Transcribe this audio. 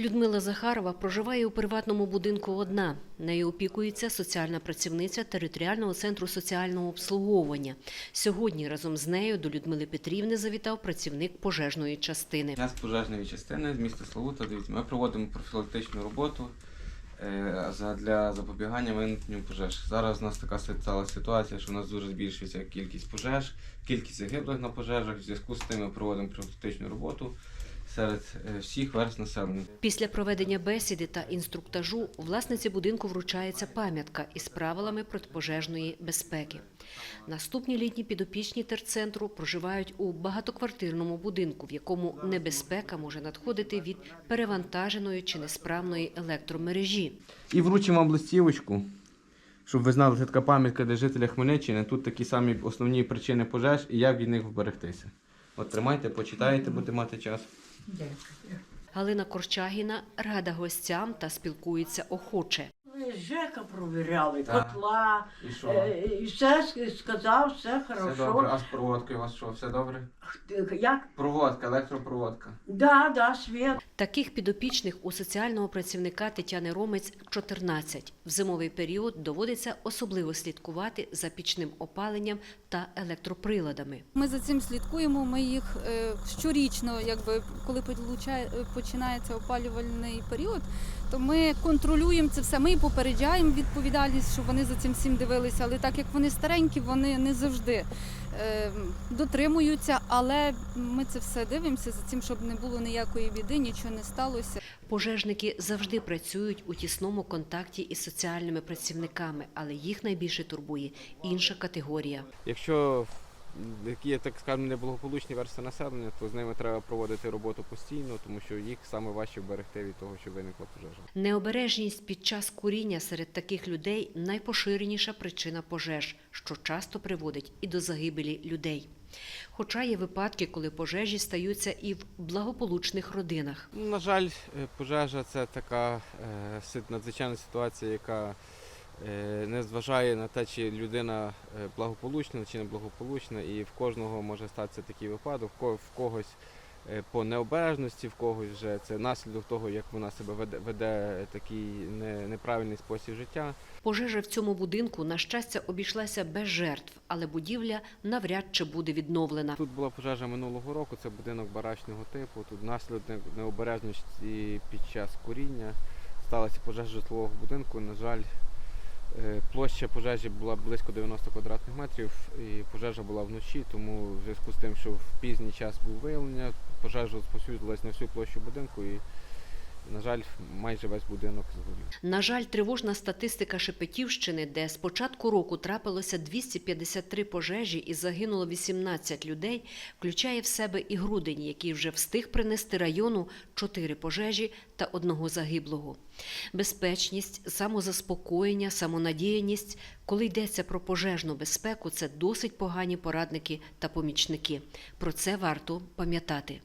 Людмила Захарова проживає у приватному будинку одна. Нею опікується соціальна працівниця територіального центру соціального обслуговування. Сьогодні разом з нею до Людмили Петрівни завітав працівник пожежної частини. Я з пожежної частини з міста Славута. Дивіться, ми проводимо профілактичну роботу е, для запобігання виникненню пожеж. Зараз у нас така стала ситуація, що у нас дуже збільшується кількість пожеж, кількість загиблих на пожежах. В зв'язку з тим ми проводимо профілактичну роботу серед е, всіх верст населення. Після проведення бесіди та інструктажу власниці будинку вручається пам'ятка із правилами протипожежної безпеки. Наступні літні підопічні терцентру проживають у багатоквартирному будинку, в якому небезпека може надходити від перевантаженої чи несправної електромережі. І вручимо вам листівочку, щоб ви знали, це така пам'ятка для жителя Хмельниччини. Тут такі самі основні причини пожеж і як від них вберегтися. От тримайте, почитайте, будете мати час. Галина Корчагіна рада гостям та спілкується охоче. Жека провіряли, Так. котла, І що? е, і все сказав, все Все хорошо. добре. А з проводкою у вас що? Все добре? Як? Проводка, електропроводка. Да, да, світ. Таких підопічних у соціального працівника Тетяни Ромець 14. В зимовий період доводиться особливо слідкувати за пічним опаленням та електроприладами. Ми за цим слідкуємо. Ми їх е, щорічно, якби коли получає- починається опалювальний період, то ми контролюємо це все. Ми і попереджаємо відповідальність, щоб вони за цим всім дивилися. Але так як вони старенькі, вони не завжди дотримуються. Але ми це все дивимося за цим, щоб не було ніякої біди, нічого не сталося. Пожежники завжди працюють у тісному контакті із соціальними працівниками, але їх найбільше турбує інша категорія. Якщо які є, так скажемо, неблагополучні верстви населення, то з ними треба проводити роботу постійно, тому що їх саме важче вберегти від того, що виникла пожежа. Необережність під час куріння серед таких людей найпоширеніша причина пожеж, що часто приводить і до загибелі людей. Хоча є випадки, коли пожежі стаються і в благополучних родинах. На жаль, е, пожежа це така е, надзвичайна ситуація, яка не зважає на те, чи людина е, благополучна чи неблагополучна, і в кожного може статися такий випадок, в когось е, по необережності, в когось вже це наслідок того, як вона себе веде, веде такий неправильний спосіб життя. Пожежа в цьому будинку, на щастя, обійшлася без жертв, але будівля навряд чи буде відновлена. Тут була пожежа минулого року, це будинок барачного типу. Тут внаслідок необережності під час куріння сталася пожежа житлового будинку. На жаль, е, площа пожежі була близько 90 квадратних метрів, і пожежа була вночі, тому в зв'язку з тим, що в пізній час був виявлення, пожежа розповсюдилась на всю площу будинку і, на жаль, майже весь будинок згорів. На жаль, тривожна статистика Шепетівщини, де з початку року трапилося 253 пожежі і загинуло 18 людей, включає в себе і грудень, який вже встиг принести району 4 пожежі та одного загиблого. Безпечність, самозаспокоєння, самонадіяність, коли йдеться про пожежну безпеку, це досить погані порадники та помічники. Про це варто пам'ятати.